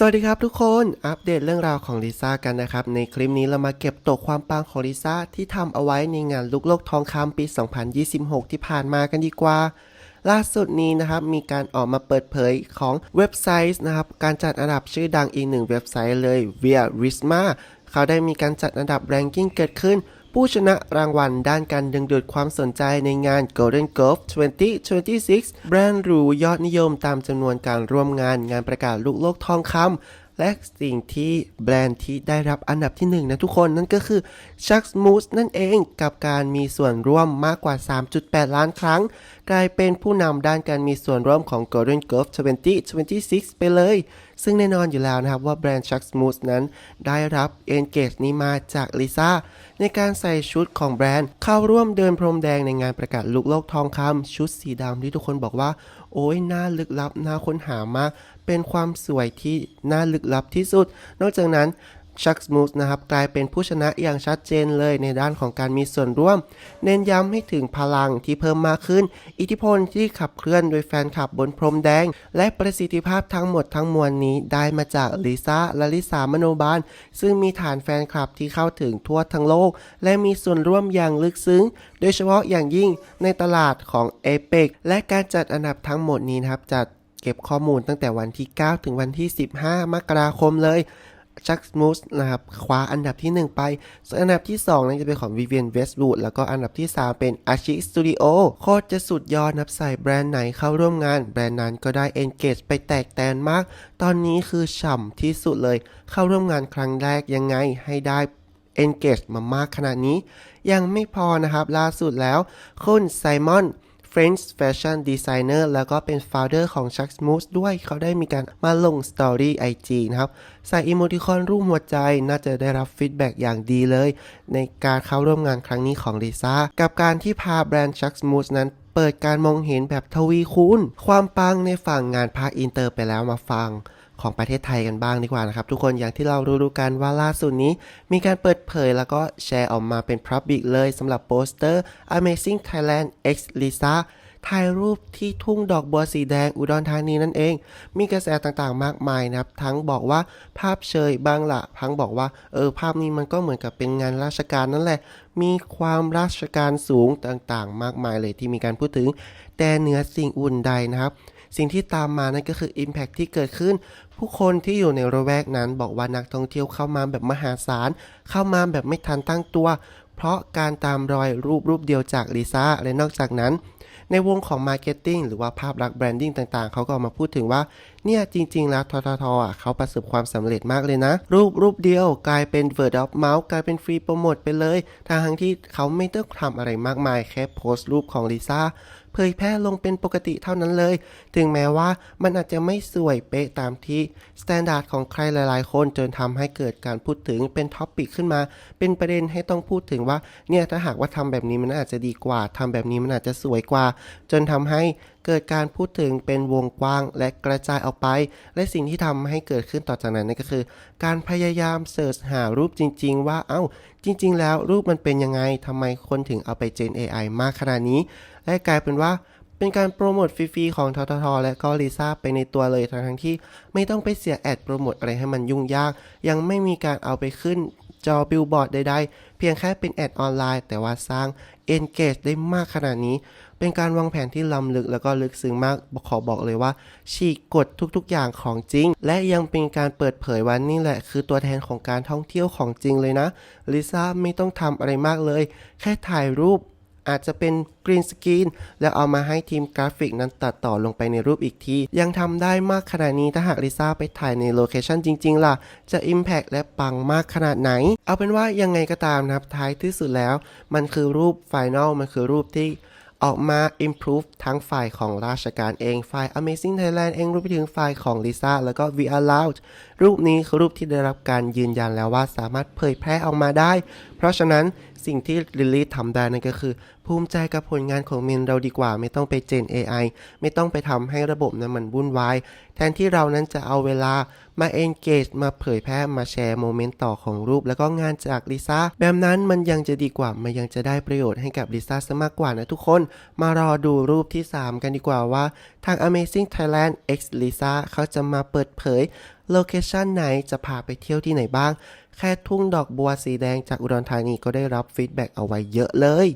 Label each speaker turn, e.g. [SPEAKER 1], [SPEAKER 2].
[SPEAKER 1] สวัสดีครับทุกคนอัปเดตเรื่องราวของลิซ่ากันนะครับ ในคลิปนี้เรามาเก็บตกความปังของลิซ่าที่ทำเอาไว้ในงานลุกโลกทองคำปี 2026 ที่ผ่านมากันดีกว่า ล่าสุดนี้นะครับ มีการออกมาเปิดเผยของเว็บไซต์นะครับ การจัดอันดับชื่อดังอีกหนึ่งเว็บไซต์เลย Via Risma เขาได้มีการจัดอันดับแรงกิ้งเกิดขึ้น ผู้ชนะรางวัลด้านการดึงดูดความสนใจในงาน Golden Glove 2026 แบรนด์หรูยอดนิยมตามจำนวนการร่วมงานงานประกาศลูกโลกทองคำ และสิ่งที่แบรนด์ที่ได้รับอันดับที่หนึ่งนะทุกคนนั่นก็คือ Chuck Moose นั่นเองกับการมีส่วนร่วมมากกว่า 3.8 ล้านครั้ง กลายเป็นผู้นำด้านการมีส่วนร่วมของ Golden Glove 2026 ไปเลย ซึ่งแน่นอนอยู่แล้วนะครับว่าแบรนด์ Chuck Moose นั้นได้รับ Engage นี้มาจากลิซ่าในการใส่ชุดของแบรนด์เข้าร่วมเดินพรมแดงในงานประกาศลูกโลกทองคำชุดสีดำที่ทุกคนบอกว่า โอ้ยน่าลึกลับน่าค้นหามาก เป็นความสวยที่น่าลึกลับที่สุด นอกจากนั้น ชักสมูทนะครับกลายเป็นผู้ชนะอย่างชัดเจนเลยในด้านของการมีส่วนร่วม เน้นย้ำให้ถึงพลังที่เพิ่มมากขึ้น อิทธิพลที่ขับเคลื่อนโดยแฟนคลับบนพรมแดง และประสิทธิภาพทั้งหมดทั้งมวลนี้ได้มาจากลิซ่าและลิสามโนบาล ซึ่งมีฐานแฟนคลับที่เข้าถึงทั่วทั้งโลก และมีส่วนร่วมอย่างลึกซึ้ง โดยเฉพาะอย่างยิ่งในตลาดของเอเปกและการจัดอันดับทั้งหมดนี้นะครับจัดเก็บข้อมูลตั้งแต่วันที่ 9 ถึงวันที่ 15 มกราคมเลย ชักมูสนะครับคว้าอันดับที่ 1 ไป ส่วนอันดับที่ 2 นั้นจะเป็นของ Vivian Westwood แล้วก็อันดับที่ 3 เป็น Ashi Studio โคตรจะสุดยอดนับใส่แบรนด์ไหนเข้าร่วมงาน แบรนด์นั้นก็ได้ engage ไปแตกแตนมาก ตอนนี้คือฉ่ำที่สุดเลย เข้าร่วมงานครั้งแรกยังไงให้ได้ engage มามากขนาดนี้ ยังไม่พอนะครับล่าสุดแล้ว คุณไซมอน French Fashion Designer แล้วก็เป็น founder ของ Chuck Smooth ด้วยเขาได้มีการมาลง Story IG นะครับ ใส่อีโมติคอนรูปหัวใจน่าจะได้รับฟีดแบ็กอย่างดีเลย ในการเข้าร่วมงานครั้งนี้ของลิซ่ากับการที่พาแบรนด์ Chuck Smooth นั้นเปิดการมองเห็นแบบทวีคูณความปังในฝั่งงานพาคอินเตอร์ไปแล้วมาฟัง ของประเทศไทยกันบ้างดีกว่านะครับ ทุกคนอย่างที่เรารู้ๆกันว่าล่าสุดนี้ มีการเปิดเผยแล้วก็แชร์ออกมาเป็น Public เลยสำหรับโปสเตอร์ Amazing Thailand X Lisa ถ่ายรูปที่ทุ่งดอกบัวสีแดงอุดรธานีนั่นเอง มีกระแสต่างๆมากมายนะครับ ทั้งบอกว่าภาพเชยบ้างละทั้งบอกว่าเออภาพนี้มันก็เหมือนกับเป็นงานราชการนั่นแหละ มีความราชการสูงต่างๆ มากมายเลยที่มีการพูดถึง แต่เหนือสิ่งอื่นใดนะครับ สิ่งที่ตามมานั่นก็คือ Impact ที่เกิดขึ้น ผู้คนที่อยู่ในระแวกนั้นบอกว่านักท่องเที่ยวเข้ามาแบบมหาศาล เข้ามาแบบไม่ทันตั้งตัว เพราะการตามรอยรูปรูปเดียวจากลิซ่าและนอกจากนั้น ในวงของมาร์เก็ตติ้งหรือว่าภาพลักษณ์แบรนดิ้งต่างๆ เขาก็ออกมาพูดถึงว่า เนี่ยจริง ๆ แล้วทททอะเขาประสบความสำเร็จมากเลยนะ รูปรูปเดียวกลายเป็น word of mouth กลายเป็นฟรีโปรโมทไปเลยทั้งที่เขาไม่ต้องทำอะไรมากมายแค่โพสต์รูปของลิซ่าเผยแพร่ลงเป็นปกติเท่านั้นเลย ถึงแม้ว่ามันอาจจะไม่สวยเป๊ะตามที่สแตนดาร์ดของใครหลายๆ คนจนทำให้เกิดการพูดถึงเป็นท็อปปิกขึ้นมา เป็นประเด็นให้ต้องพูดถึงว่าเนี่ยถ้าหากว่าทำแบบนี้มันอาจจะดีกว่าทำแบบนี้มันอาจจะสวยกว่า จนทำให้เกิดการพูดถึงเป็นวงกว้างและกระจายออกไป และสิ่งที่ทำให้เกิดขึ้นต่อจากนั้นนั่นก็คือ การพยายามเสิร์ชหารูปจริง ๆ ว่าเอ้า จริง ๆ แล้วรูปมันเป็นยังไงทำไมคนถึงเอาไปเจน AI มากขนาดนี้ และกลายเป็นว่าเป็นการโปรโมทฟรีๆของททท และก็ลิซ่าไปในตัวเลยทั้งๆที่ไม่ต้องไปเสียแอดโปรโมทอะไรให้มันยุ่งยาก ยังไม่มีการเอาไปขึ้น จอบิลบอร์ดใดๆ เพียงแค่เป็นแอดออนไลน์ แต่ว่าสร้าง Engage ได้มากขนาดนี้ เป็นการวางแผนที่ล้ำลึกแล้วก็ลึกซึ้งมากขอบอกเลยว่า ฉีกกฎทุกๆอย่างของจริง และยังเป็นการเปิดเผยว่านี่แหละ คือตัวแทนของการท่องเที่ยวของจริงเลยนะลิซ่าไม่ต้องทำอะไรมากเลย แค่ถ่ายรูป อาจจะเป็นกรีนสกรีนแล้วเอามาให้ทีมกราฟิกนั้นตัดต่อลงไปในรูปอีกที ยังทำได้มากขนาดนี้ถ้าหากลิซ่าไปถ่ายในโลเคชันจริง ๆ ล่ะ จะ Impact และปังมากขนาดไหน เอาเป็นว่ายังไงก็ตามนะครับท้ายที่สุดแล้ว มันคือรูปไฟนอลมันคือรูปที่ ออกมา improve ทั้งฝ่ายของราชการเอง ฝ่าย Amazing Thailand เองรวมไปถึงฝ่ายของลิซ่าแล้วก็ We Are Loud รูปนี้คือรูปที่ได้รับการยืนยันแล้วว่าสามารถเผยแพร่ออกมาได้ เพราะฉะนั้นสิ่งที่ลิลลี่ทำได้นั่นก็คือ ภูมิใจกับผลงานของมินเราดีกว่า ไม่ต้องไปเจน AI ไม่ต้องไปทำให้ระบบนั้นมันวุ่นวาย แทนที่เรานั้นจะเอาเวลา มา engage มาเผยแพร่มาแชร์โมเมนต์ต่อของรูป แล้วก็งานจากลิซ่าแบบนั้นมันยังจะดีกว่ามันยังจะได้ประโยชน์ให้กับลิซ่าซะมากกว่านะทุกคน มารอดูรูปที่ 3 กันดีกว่าว่า ทาง Amazing Thailand X Lisa เขาจะมาเปิดเผยโลเคชันไหนจะพาไปเที่ยวที่ไหนบ้าง แค่ทุ่งดอกบัวสีแดงจากอุดรธานีก็ได้รับฟีดแบ็กเอาไว้เยอะเลย